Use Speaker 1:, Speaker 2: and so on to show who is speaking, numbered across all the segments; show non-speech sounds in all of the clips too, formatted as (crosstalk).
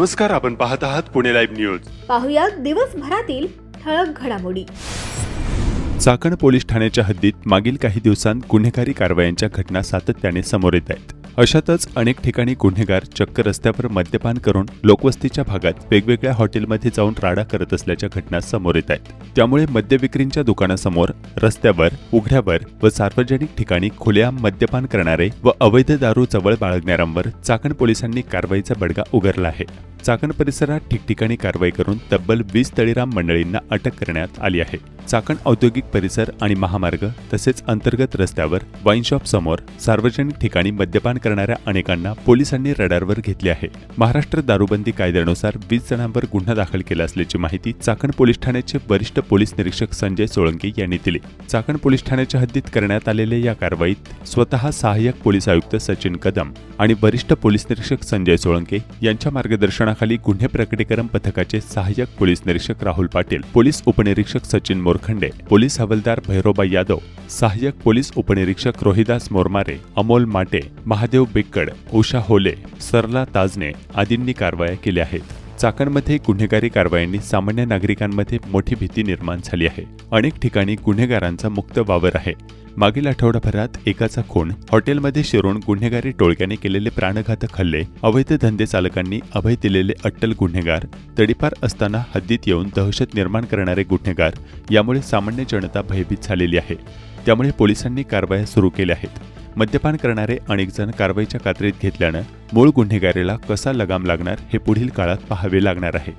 Speaker 1: नमस्कार आपण पाहत आहात पुणे लाईव्ह न्यूज.
Speaker 2: पाहुयात दिवसभरातील ठळक घडामोडी.
Speaker 1: चाकण पोलीस ठाण्याच्या हद्दीत मागील काही दिवसांत गुन्हेगारी कारवायांच्या घटना सातत्याने समोर येत आहेत. अशातच अनेक ठिकाणी गुन्हेगार चक्क रस्त्यावर मद्यपान करून लोकवस्तीच्या भागात वेगवेगळ्या हॉटेलमध्ये जाऊन राडा करत असल्याच्या घटना समोर येत आहेत. त्यामुळे मद्यविक्रींच्या दुकानासमोर रस्त्यावर उघड्यावर व सार्वजनिक ठिकाणी खुलेआम मद्यपान करणारे व अवैध दारू जवळ बाळगणाऱ्यांवर चाकण पोलिसांनी कारवाईचा बडगा उगारला आहे. चाकण परिसरात ठिकठिकाणी कारवाई करून तब्बल वीस तळीराम मंडळींना अटक करण्यात आली आहे. चाकण औद्योगिक परिसर आणि महामार्ग तसेच अंतर्गत रस्त्यावर वाईन शॉप समोर सार्वजनिक ठिकाणी मद्यपान करणाऱ्या अनेकांना पोलिसांनी रडारवर घेतले आहे. महाराष्ट्र दारूबंदी कायद्यानुसार वीस जणांवर गुन्हा दाखल केला असल्याची माहिती चाकण पोलीस ठाण्याचे वरिष्ठ पोलीस निरीक्षक संजय सोळंके यांनी दिली. चाकण पोलीस ठाण्याच्या हद्दीत करण्यात आलेल्या या कारवाईत स्वतः सहाय्यक पोलीस आयुक्त सचिन कदम आणि वरिष्ठ पोलीस निरीक्षक संजय सोळंके यांच्या नियंत्रणाखाली गुन्हे प्रकटीकरण पथकाचे सहाय्यक पोलीस निरीक्षक राहुल पाटील पोलीस उपनिरीक्षक सचिन मोरखंडे पोलीस हवालदार भैरोबा यादव सहाय्यक पोलीस उपनिरीक्षक रोहिदास मोरमारे अमोल माटे महादेव बिक्कड उषा होले सरला ताजने आदींनी कारवाया केल्या आहेत. चाकणमध्ये गुन्हेगारी कारवायांनी सामान्य नागरिकांमध्ये मोठी भीती निर्माण झाली आहे. अनेक ठिकाणी गुन्हेगारांचा मुक्त वावर आहे. मागील आठवडाभरात एकाचा खून हॉटेलमध्ये शिरून गुन्हेगारी टोळक्याने केलेले प्राणघातक हल्ले अवैध धंदे चालकांनी अभय दिलेले अट्टल गुन्हेगार तडीपार असताना हद्दीत येऊन दहशत निर्माण करणारे गुन्हेगार यामुळे सामान्य जनता भयभीत झालेली आहे. त्यामुळे पोलिसांनी कारवाया सुरू केल्या आहेत. मद्यपान करणारे अनेक जण कारवाईच्या कात्रीत घेतल्यानं मूळ गुन्हेगारीला कसा लगाम लागणार हे पुढील काळात पाहावे लागणार आहे.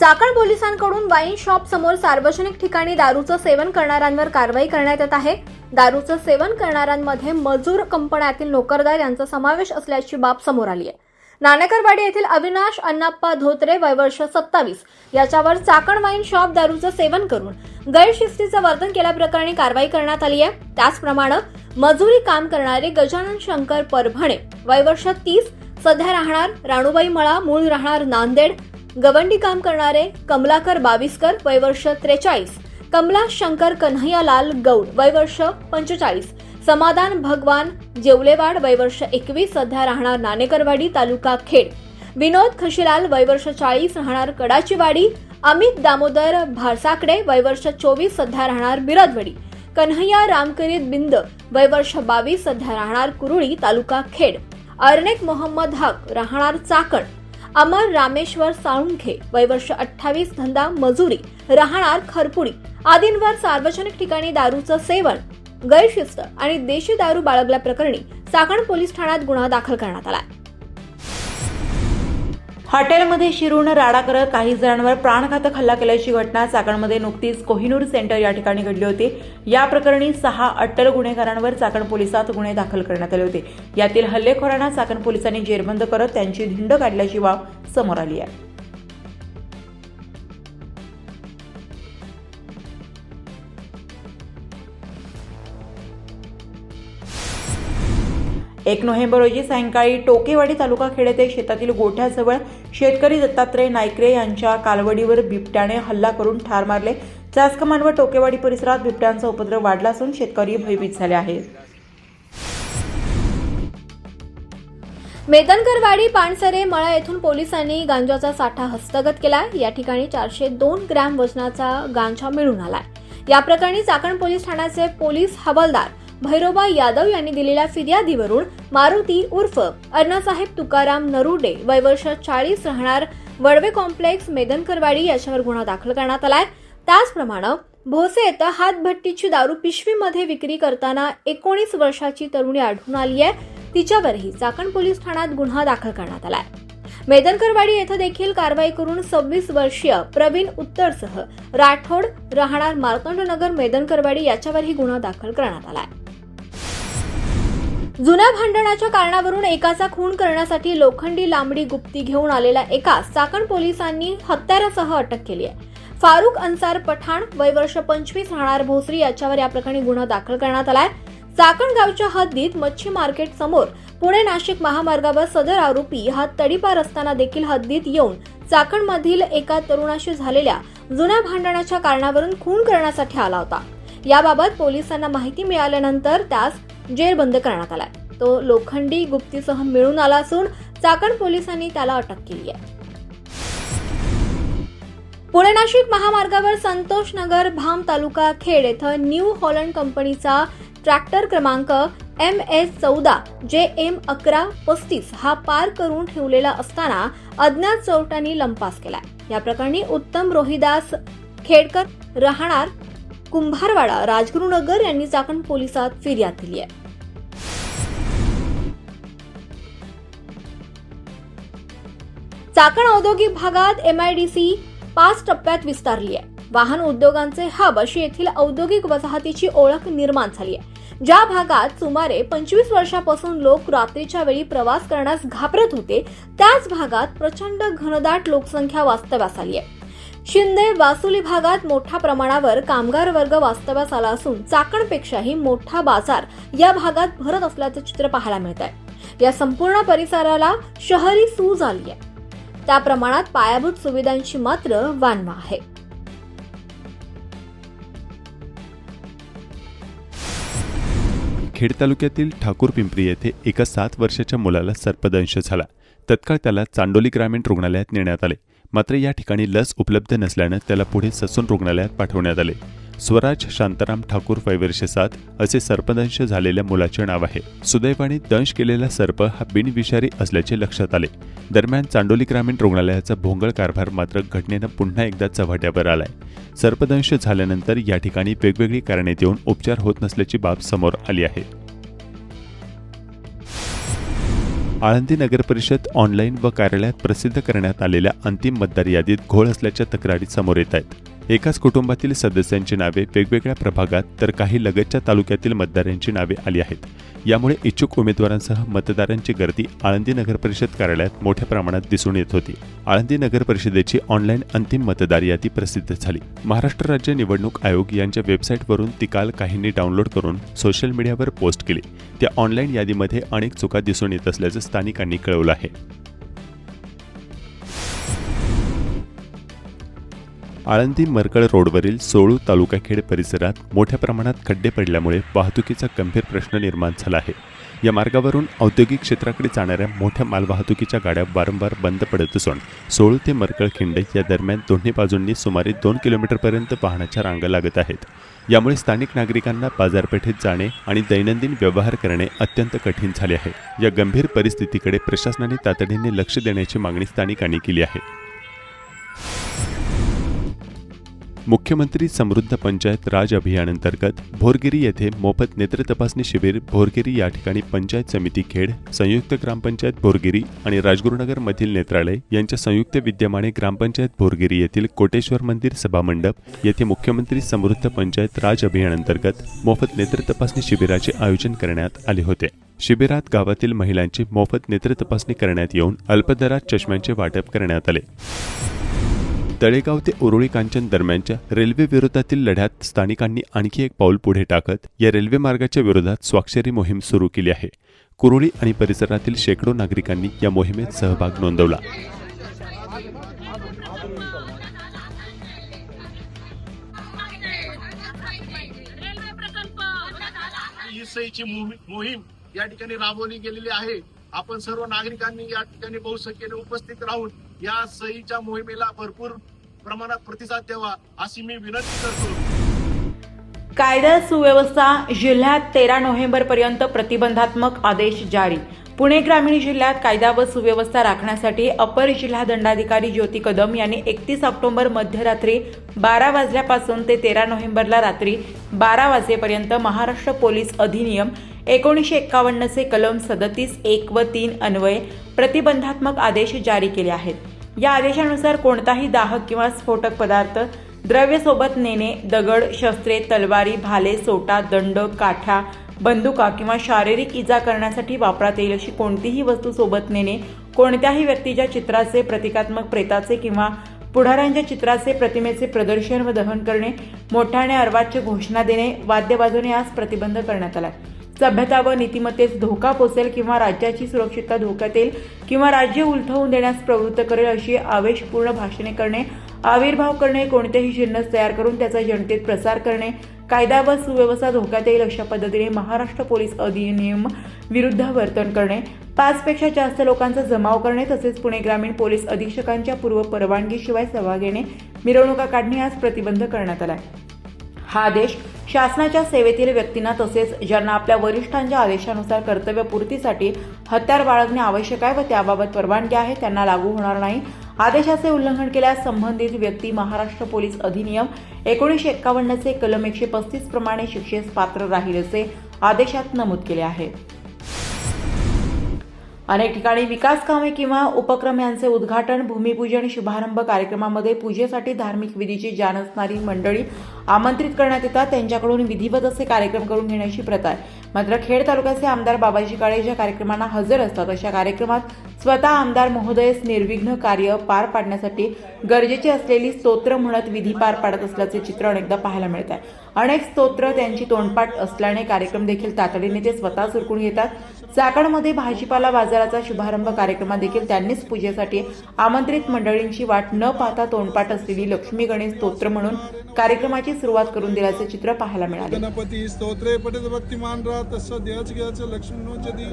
Speaker 2: चाकण पोलिसांकडून वाईन शॉप समोर सार्वजनिक ठिकाणी दारूचं सेवन करणाऱ्यांवर कारवाई करण्यात येत आहे. दारूचं सेवन करणाऱ्यांमध्ये मजूर कंपन्यातील नोकरदार यांचा समावेश असल्याची बाब समोर आली आहे. नाणेकरवाडी येथील अविनाश अण्णाप्पा धोत्रे वयवर्ष सत्तावीस. याच्यावर चाकण वाईन शॉप दारूचं सेवन करून गैरशिस्तीचं वर्तन केल्याप्रकरणी कारवाई करण्यात आली आहे. त्याचप्रमाणे मजुरी काम करणारे गजानन शंकर परभणे वयवर्ष तीस. सध्या राहणार राणूबाई मळा मूळ राहणार नांदेड. गवंडी काम करणारे कमलाकर बाविस्कर वयवर्ष त्रेचाळीस. कमला शंकर कन्हैयालाल गौड वयवर्ष पंचेचाळीस. समाधान भगवान जेवलेवाड वयवर्ष एकवीस. सध्या राहणार नाणेकरवाडी तालुका खेड. विनोद खशीलाल वयवर्ष चाळीस. राहणार कडाचीवाडी. अमित दामोदर भारसाकडे वयवर्ष चोवीस. सध्या राहणार बिरदवडी कन्हैया रामकरीत बिंद वयवर्ष बावीस. सध्या राहणार कुरुळी तालुका खेड. अर्नेक मोहम्मद हक राहणार चाकण. अमर रामेश्वर साळुंखे वयवर्ष अठ्ठावीस धंदा मजुरी राहणार खरपुडी आदींवर सार्वजनिक ठिकाणी दारूचं सेवन गैरशिस्त आणि देशी दारू बाळगल्याप्रकरणी चाकण पोलीस ठाण्यात गुन्हा दाखल करण्यात आला
Speaker 3: हॉटेलमध्ये शिरून राडा करत काही जणांवर प्राणघातक हल्ला केल्याची घटना चाकणमध्ये नुकतीच कोहिनूर सेंटर या ठिकाणी घडली होती. या प्रकरणी सहा अट्टल गुन्हेगारांवर चाकण पोलिसात गुन्हे दाखल करण्यात आले होते. यातील हल्लेखोरांना चाकण पोलिसांनी जेरबंद करत त्यांची धिंड काढल्याची बाब समोर आली आहे. एक नोव्हेंबर रोजी सायंकाळी टोकेवाडी तालुका खेड येथे शेतातील गोठ्याजवळ शेतकरी दत्तात्रय नायकरे यांच्या कालवडीवर बिबट्याने हल्ला करून ठार मारले. त्याचकमान व टोकेवाडी परिसरात बिबट्यांचा उपद्रव वाढला असून शेतकरी भयभीत झाले आहेत.
Speaker 2: मेदनकरवाडी पानसरे मळा येथून पोलिसांनी गांजाचा साठा हस्तगत केलाय. या ठिकाणी चारशे दोन ग्रॅम वजनाचा गांजा मिळून आलाय. या प्रकरणी चाकण पोलीस ठाण्याचे पोलीस हवालदार भैरोबा यादव यांनी दिलेल्या फिर्यादीवरून मारुती उर्फ अण्णासाहेब तुकाराम नरुडे वयवर्ष चाळीस राहणार वडवे कॉम्प्लेक्स मेदनकरवाडी याच्यावर गुन्हा दाखल करण्यात आलाय. त्याचप्रमाणे भोसे येथे हातभट्टीची दारू पिशवीमध्ये विक्री करताना एकोणीस वर्षाची तरुणी आढळून आली आहे. तिच्यावरही चाकण पोलीस ठाण्यात गुन्हा दाखल करण्यात आलाय. मेदनकरवाडी येथे देखील कारवाई करून सव्वीस वर्षीय प्रवीण उत्तरसह राठोड राहणार मार्तंडनगर मेदनकरवाडी याच्यावरही गुन्हा दाखल करण्यात आलाय. जुन्या भांडणाच्या कारणावरून एकाचा खून करण्यासाठी लोखंडी लांबडी गुप्ती घेऊन आलेल्या एकास चाकण पोलिसांनी हत्यारासह अटक केली आहे. फारुख अन्सार पठाण वयवर्ष पंचवीस राहणार भोसरी याच्यावर या प्रकरणी गुन्हा दाखल करण्यात आलाय. चाकण गावच्या हद्दीत मच्छी मार्केट समोर पुणे नाशिक महामार्गावर सदर आरोपी हा तडीपार असताना देखील हद्दीत येऊन चाकणमधील एका तरुणाशी झालेल्या जुन्या भांडणाच्या कारणावरून खून करण्यासाठी आला होता. याबाबत पोलिसांना माहिती मिळाल्यानंतर त्यास जेरबंद करण्यात आलाय. तो लोखंडी गुप्तीसह मिळून आला असून चाकण पोलिसांनी त्याला अटक केली आहे. पुणे नाशिक महामार्गावर संतोष नगर भाम तालुका खेड येथं न्यू हॉलंड कंपनीचा ट्रॅक्टर क्रमांक एम एस चौदा जे एम अकरा पस्तीस हा पार करून ठेवलेला असताना अज्ञात चोरट्यांनी लंपास केलाय. या प्रकरणी उत्तम रोहिदास खेडकर राहणार कुंभारवाडा राजगुरुनगर यांनी चाकण पोलिसात फिर्याद दिली आहे. चाकण औद्योगिक भागात एमआयडीसी पाच टप्प्यात विस्तारली आहे. वाहन उद्योगांचे हब अशी येथील औद्योगिक वसाहतीची ओळख निर्माण झाली आहे. ज्या भागात सुमारे पंचवीस वर्षापासून लोक रात्रीच्या वेळी प्रवास करण्यास घाबरत होते त्याच भागात प्रचंड घनदाट लोकसंख्या वास्तव्यास आली आहे. शिंदे वासुली भागात मोठ्या प्रमाणावर कामगार वर्ग वास्तव्यास आला असून चाकणपेक्षाही मोठा बाजार या भागात भरत असल्याचं चित्र पाहायला मिळत आहे या संपूर्ण परिसराला शहरी सूज आली आहे त्या प्रमाणात पायाभूत सुविधांची मात्र वानवा आहे.
Speaker 1: खेड तालुक्यातील ठाकूर पिंपरी येथे एका सात वर्षाच्या मुलाला सर्पदंश झाला. तत्काळ त्याला चांडोली ग्रामीण रुग्णालयात नेण्यात आले. मात्र या ठिकाणी लस उपलब्ध नसल्यानं त्याला पुढे ससून रुग्णालयात पाठवण्यात आले. स्वराज शांताराम ठाकूर वयवर्षे सात असे सर्पदंश झालेल्या मुलाचे नाव आहे. सुदैवाने दंश केलेला सर्प हा बिनविषारी असल्याचे लक्षात आले. दरम्यान चांडोली ग्रामीण रुग्णालयाचा भोंगळ कारभार मात्र घटनेनं पुन्हा एकदा चव्हाट्यावर आलाय. सर्पदंश झाल्यानंतर या ठिकाणी वेगवेगळी कारणे देऊन उपचार होत नसल्याची बाब समोर आली आहे. आळंदी नगर परिषद ऑनलाईन व कार्यालयात प्रसिद्ध करण्यात आलेल्या अंतिम मतदार यादीत घोळ असल्याच्या तक्रारी समोर येत आहेत. एकाच कुटुंबातील सदस्यांची नावे वेगवेगळ्या प्रभागात तर काही लगतच्या तालुक्यातील मतदारांची नावे आली आहेत. यामुळे इच्छुक उमेदवारांसह मतदारांची गर्दी आळंदी नगर परिषद कार्यालयात मोठ्या प्रमाणात दिसून येत होती. आळंदी नगर परिषदेची ऑनलाईन अंतिम मतदार यादी प्रसिद्ध झाली. महाराष्ट्र राज्य निवडणूक आयोग यांच्या वेबसाईटवरून ती काल काहींनी डाउनलोड करून सोशल मीडियावर पोस्ट केली. त्या ऑनलाईन यादीमध्ये अनेक चुका दिसून येत असल्याचं स्थानिकांनी कळवलं आहे. आळंदी मरकळ रोडवरील सोळू तालुकाखेड परिसरात मोठ्या प्रमाणात खड्डे पडल्यामुळे वाहतुकीचा गंभीर प्रश्न निर्माण झाला आहे. या मार्गावरून औद्योगिक क्षेत्राकडे जाणाऱ्या मोठ्या मालवाहतुकीच्या गाड्या वारंवार बंद पडत असून सोळू ते मरकळ खिंड या दरम्यान दोन्ही बाजूंनी सुमारे दोन किलोमीटरपर्यंत वाहनाच्या रांगा लागत आहेत. यामुळे स्थानिक नागरिकांना बाजारपेठेत जाणे आणि दैनंदिन व्यवहार करणे अत्यंत कठीण झाले आहे. या गंभीर परिस्थितीकडे प्रशासनाने तातडीने लक्ष देण्याची मागणी स्थानिकांनी केली आहे. मुख्यमंत्री समृद्ध पंचायत राज अभियानांतर्गत भोरगिरी येथे मोफत नेत्र तपासणी शिबिर भोरगिरी या ठिकाणी पंचायत समिती खेड संयुक्त ग्रामपंचायत भोरगिरी आणि राजगुरुनगर मधील नेत्रालय यांच्या संयुक्त विद्यमाने ग्रामपंचायत भोरगिरी येथील कोटेश्वर मंदिर सभामंडप येथे मुख्यमंत्री समृद्ध पंचायत राज अभियानांतर्गत मोफत नेत्र तपासणी शिबिराचे आयोजन करण्यात आले होते. शिबिरात गावातील महिलांची मोफत नेत्र तपासणी करण्यात येऊन अल्पदरात चष्म्यांचे वाटप करण्यात आले. तळेगाव ते उरुळी कांचन दरम्यानच्या रेल्वे विरोधातील लढ्यात स्थानिकांनी आणखी एक पाऊल पुढे टाकत या रेल्वे मार्गाच्या विरोधात स्वाक्षरी मोहीम सुरू केली आहे. कुरुळी आणि परिसरातील शेकडो नागरिकांनी या मोहिमेत सहभाग नोंदवला.
Speaker 4: ही मोही- मोहीम या ठिकाणी राबवली गेलेली आहे. आपण सर्व नागरिकांनी या ठिकाणी बहुसंख्येने उपस्थित राहून या सहीच्या मोहिमेला भरपूर प्रमाणात प्रतिसाद द्यावा अशी मी विनंती करतो.
Speaker 3: कायदा सुव्यवस्था जिल्ह्यात तेरा नोव्हेंबरपर्यंत प्रतिबंधात्मक आदेश जारी. पुणे ग्रामीण जिल्ह्यात कायदा व सुव्यवस्था राखण्यासाठी अपर जिल्हा दंडाधिकारी ज्योती कदम यांनी एकतीस ऑक्टोबर मध्यरात्री बारा वाजल्यापासून ते तेरा नोव्हेंबरला रात्री बारा वाजेपर्यंत महाराष्ट्र पोलीस अधिनियम एकोणीसशे एक्कावन्नचे कलम सदतीस एक व तीन अन्वये प्रतिबंधात्मक आदेश जारी केले आहेत. या आदेशानुसार कोणताही दाहक किंवा स्फोटक पदार्थ द्रव्य सोबत नेणे दगड शस्त्रे तलवारी भाले सोटा दंड काठ्या बंदुका किंवा शारीरिक इजा करण्यासाठी वापरात येईल अशी कोणतीही वस्तू सोबत नेणे कोणत्याही व्यक्तीच्या चित्राचे प्रतिकात्मक प्रेताचे किंवा पुढाऱ्यांच्या चित्राचे प्रतिमेचे प्रदर्शन व दहन करणे मोठ्याने अर्वाच्य घोषणा देणे वाद्य वाजवणे प्रतिबंध करण्यात आला सभ्यता व नीतिमत्तेस धोका पोचेल किंवा राज्याची सुरक्षितता धोक्यात येईल किंवा राज्य उलथवून देण्यास प्रवृत्त करेल अशी आवेशपूर्ण भाषणे करणे आविर्भाव करणे कोणतेही जिन्नस तयार करून त्याचा जनतेत प्रसार करणे कायदा व सुव्यवस्था धोक्यात येईल अशा पद्धतीने महाराष्ट्र पोलीस अधिनियम विरुद्ध वर्तन करणे पाचपेक्षा जास्त लोकांचा जमाव करणे तसेच पुणे ग्रामीण पोलीस अधीक्षकांच्या पूर्व परवानगीशिवाय सभा घेणे मिरवणुका काढणे यास प्रतिबंध करण्यात आला आहे हा आदेश शासनाच्या सेवेतील व्यक्तींना तसेच ज्यांना आपल्या वरिष्ठांच्या आदेशानुसार कर्तव्यपूर्तीसाठी हत्यार बाळगणे आवश्यक आहे व त्याबाबत परवानगी आहे त्यांना लागू होणार नाही. आदेशाचे उल्लंघन केल्यास संबंधित व्यक्ती महाराष्ट्र पोलीस अधिनियम एकोणीसशे एक्कावन्नचे कलम एकशे पस्तीस प्रमाणे शिक्षेस पात्र राहील असे आदेशात नमूद केले आहे. अनेक ठिकाणी विकास कामे किंवा उपक्रम यांचे उद्घाटन भूमिपूजन शुभारंभ कार्यक्रमामध्ये पूजेसाठी धार्मिक विधीची जाण असणारी मंडळी आमंत्रित करण्यात येतात. त्यांच्याकडून विधिवत असे कार्यक्रम करून घेण्याची प्रथा आहे. मात्र खेड तालुक्याचे आमदार बाबाजी काळे ज्या कार्यक्रमांना हजर असतात अशा कार्यक्रमात स्वतः आमदार महोदयच निर्विघ्न कार्य पार पाडण्यासाठी गरजेची असलेली स्तोत्र म्हणत विधी पार पाडत असल्याचे चित्र अनेकदा पाहायला मिळत आहे. अनेक स्तोत्र त्यांची तोंडपाठ असल्याने कार्यक्रम देखील तातडीने ते स्वतः सुरकून घेतात. चाकणमध्ये भाजीपाला बाजाराचा शुभारंभ कार्यक्रमात देखील त्यांनीच पूजेसाठी आमंत्रित मंडळींची वाट न पाहता तोंडपाठ असलेली लक्ष्मी गणेश स्तोत्र म्हणून कार्यक्रमाची सुरुवात करून दिल्याचे चित्र पाहायला मिळाले.
Speaker 5: गणपती स्तोत्रे पठित भक्तिमान लक्ष्मीनोचती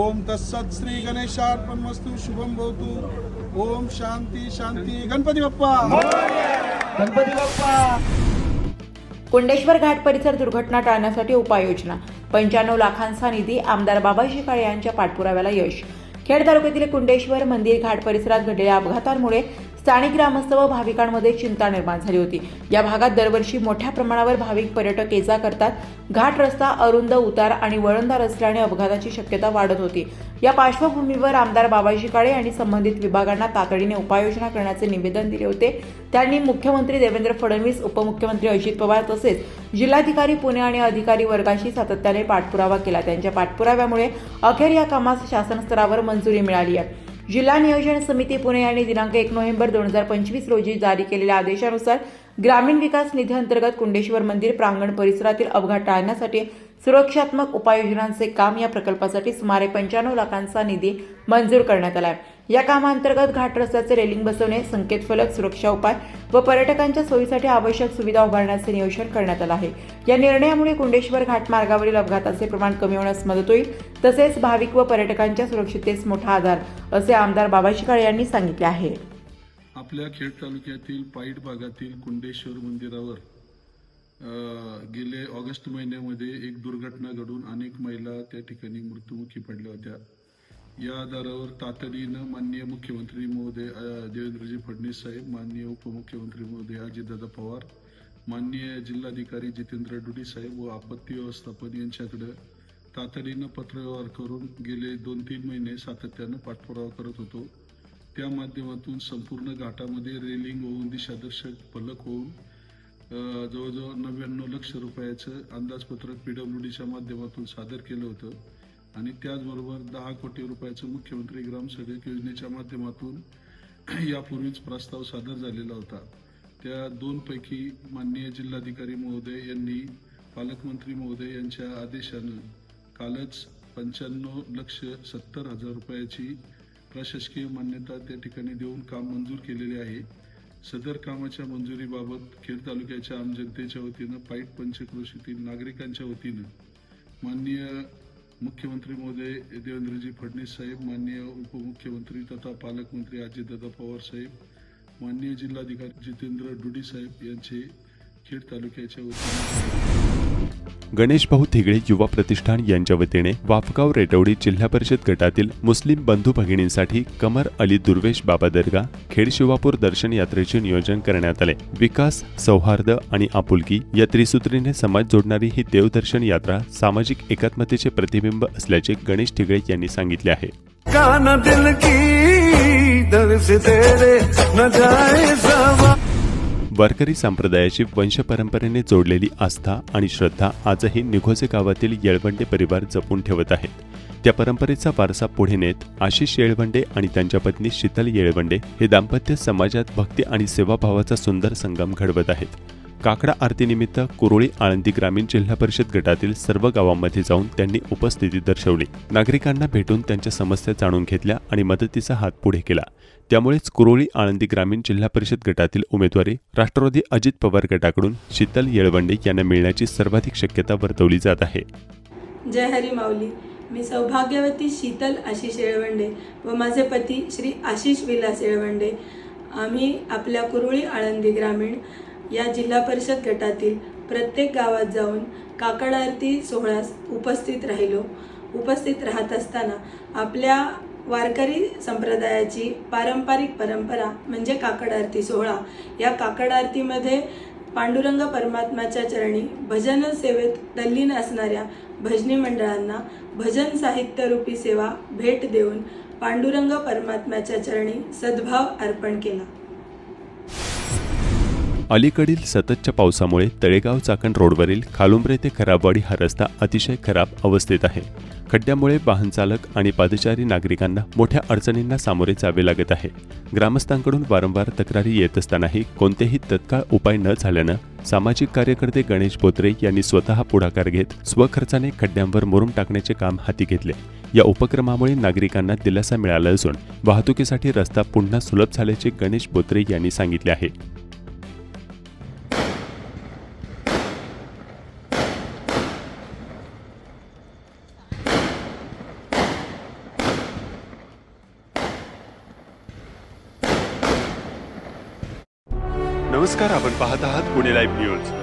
Speaker 5: ओम तत्सत श्री गणेशार्पणमस्तु शुभम भवतु. ओम शांती शांती. गणपती बाप्पा!
Speaker 3: कुंडेश्वर घाट परिसर दुर्घटना टाळण्यासाठी उपाययोजना. पंच्याण्णव लाखांचा निधी आमदार बाबाजी काळे यांच्या पाठपुराव्याला यश. खेड तालुक्यातील कुंडेश्वर मंदिर घाट परिसरात घडलेल्या अपघातांमुळे स्थानिक ग्रामस्थ व भाविकांमध्ये चिंता निर्माण झाली होती. या भागात दरवर्षी मोठ्या प्रमाणावर भाविक पर्यटक ये जा करतात. घाट रस्ता अरुंद उतार आणि वळणदार असल्याने अपघाताची शक्यता वाढत होती. या पार्श्वभूमीवर आमदार बाबाजी काळे यांनी संबंधित विभागांना तातडीने उपाययोजना करण्याचे निवेदन दिले होते. त्यांनी मुख्यमंत्री देवेंद्र फडणवीस उपमुख्यमंत्री अजित पवार तसेच जिल्हाधिकारी पुणे आणि अधिकारी वर्गाशी सातत्याने पाठपुरावा केला. त्यांच्या पाठपुराव्यामुळे अखेर या कामास शासन स्तरावर मंजुरी मिळाली आहे. जिल्हा नियोजन समिती पुणे यांनी दिनांक एक नोव्हेंबर दोन हजार पंचवीस रोजी जारी केलेल्या आदेशानुसार ग्रामीण विकास निधी अंतर्गत कुंडेश्वर मंदिर प्रांगण परिसरातील अपघात टाळण्यासाठी सुरक्षात्मक उपाययोजनांचे काम या प्रकल्पासाठी सुमारे पंच्याण्णव लाखांचा निधी मंजूर करण्यात आला आहे. या कामांतर्गत घाट रस्त्याचे रेलिंग बसवणे संकेत फलक सुरक्षा उपाय व पर्यटकांच्या सोयीसाठी आवश्यक सुविधा उभारण्याचे नियोजन करण्यात आलं आहे. या निर्णयामुळे कुंडेश्वर घाट मार्गावरील अपघाताचे प्रमाण कमी होण्यास मदत होईल. तसेच भाविक व पर्यटकांच्या सुरक्षिततेस मोठा आधार असे आमदार बाबाजी काळे यांनी सांगितले आहे.
Speaker 5: आपल्या खेड तालुक्यातील पाईट भागातील कुंडेश्वर मंदिरावर गेले ऑगस्ट महिन्यामध्ये एक दुर्घटना घडून अनेक महिला त्या ठिकाणी मृत्युमुखी पडल्या होत्या. या आधारावर तातडीनं माननीय मुख्यमंत्री महोदय देवेंद्रजी फडणवीस साहेब माननीय उपमुख्यमंत्री महोदय अजितदादा पवार माननीय जिल्हाधिकारी जितेंद्र डुडी साहेब व आपत्ती व्यवस्थापन यांच्याकडे तातडीनं पत्रव्यवहार करून गेले दोन तीन महिने सातत्यानं पाठपुरावा करत होतो. त्या माध्यमातून संपूर्ण घाटामध्ये रेलिंग होऊन दिशादर्शक फलक होऊन जवळजवळ नव्याण्णव लक्ष रुपयाचं अंदाजपत्रक पीडब्ल्यू डीच्या माध्यमातून सादर केलं होतं. आणि त्याचबरोबर दहा कोटी रुपयाचं मुख्यमंत्री ग्राम सडक योजनेच्या माध्यमातून (clears throat) यापूर्वीच प्रस्ताव सादर झालेला होता. त्या दोनपैकी माननीय जिल्हाधिकारी महोदय यांनी पालकमंत्री महोदय यांच्या आदेशानं कालच पंच्याण्णव लक्ष सत्तर हजार रुपयाची प्रशासकीय मान्यता त्या ठिकाणी देऊन काम मंजूर केलेले आहे. सदर कामाच्या मंजुरीबाबत खेड तालुक्याच्या आम जनतेच्या वतीनं पाईट पंचक्रोशीतील नागरिकांच्या वतीनं माननीय मुख्यमंत्री महोदय देवेंद्रजी फडणवीस साहेब माननीय उपमुख्यमंत्री तथा पालकमंत्री अजितदादा पवार साहेब माननीय जिल्हाधिकारी जितेंद्र डुडी साहेब यांचे खेड तालुक्याच्या वतीने
Speaker 1: गणेश भाऊ थिगळे युवा प्रतिष्ठान यांच्या वतीने वाफगाव रेटवडी जिल्हा परिषद गटातील मुस्लिम बंधू भगिनींसाठी कमर अली दुर्वेश बाबा दर्गा खेड शिवापूर दर्शन यात्रेचे नियोजन करण्यात आले. विकास सौहार्द आणि आपुलकी या त्रिसूत्रीने समाज जोडणारी ही देवदर्शन यात्रा सामाजिक एकात्मतेचे प्रतिबिंब असल्याचे गणेश ठिगळे यांनी सांगितले आहे.
Speaker 6: कान दिल की
Speaker 1: वारकरी संप्रदायाची वंशपरंपरेने जोडलेली आस्था आणि श्रद्धा आजही निघोजे गावातील येळवंडे परिवार जपून ठेवत आहेत. त्या परंपरेचा वारसा पुढे नेत आशिष येळवंडे आणि त्यांच्या पत्नी शीतल येळवंडे हे दाम्पत्य समाजात भक्ती आणि सेवाभावाचा सुंदर संगम घडवत आहेत. काकडा आरतीनिमित्त कुरोळी आळंदी ग्रामीण जिल्हा परिषद गटातील सर्व गावांमध्ये जाऊन त्यांनी उपस्थिती दर्शवली. नागरिकांना भेटून त्यांच्या समस्या जाणून घेतल्या आणि मदतीचा हात पुढे केला. त्यामुळेच कुरोळी आळंदी ग्रामीण जिल्हा परिषद गटातील उमेदवारी राष्ट्रवादी अजित पवार गटाकडून शीतल येळवंडे यांना मिळण्याची सर्वाधिक शक्यता वर्तवली जात आहे.
Speaker 7: जय हरी माऊली. मी सौभाग्यवती शीतल आशिष येळवंडे व माझे पती श्री आशिष विलास येळवंडे. आम्ही आपल्या कुरुळी आळंदी ग्रामीण या जिल्हा परिषद गटातील प्रत्येक गावात जाऊन काकड आरती सोहळ्यास उपस्थित राहिलो. उपस्थित राहत असताना आपल्या वारकरी संप्रदायाची पारंपरिक परंपरा म्हणजे काकड आरती सोहळा. या काकड आरतीमध्ये पांडुरंग परमात्माच्या चरणी भजन सेवेत तल्लीन असणाऱ्या भजनी मंडळांना भजन साहित्यरूपी सेवा भेट देऊन पांडुरंग परमात्म्याच्या चरणी सद्भाव अर्पण केला.
Speaker 1: अलीकडील सततच्या पावसामुळे तळेगाव चाकण रोडवरील खालुंब्रे ते खराबवाडी हा रस्ता अतिशय खराब अवस्थेत आहे. खड्ड्यामुळे वाहन चालक आणि पादचारी नागरिकांना मोठ्या अडचणींना सामोरे जावे लागत आहे. ग्रामस्थांकडून वारंवार तक्रारी येत असतानाही कोणतेही तत्काळ उपाय न झाल्यानं सामाजिक कार्यकर्ते गणेश बोत्रे यांनी स्वतः पुढाकार घेत स्वखर्चाने खड्ड्यांवर मुरुम टाकण्याचे काम हाती घेतले. या उपक्रमामुळे नागरिकांना दिलासा मिळाला असून वाहतुकीसाठी रस्ता पुन्हा सुलभ झाल्याचे गणेश बोत्रे यांनी सांगितले आहे. पाहत आहात पुणे लाईव्ह न्यूज.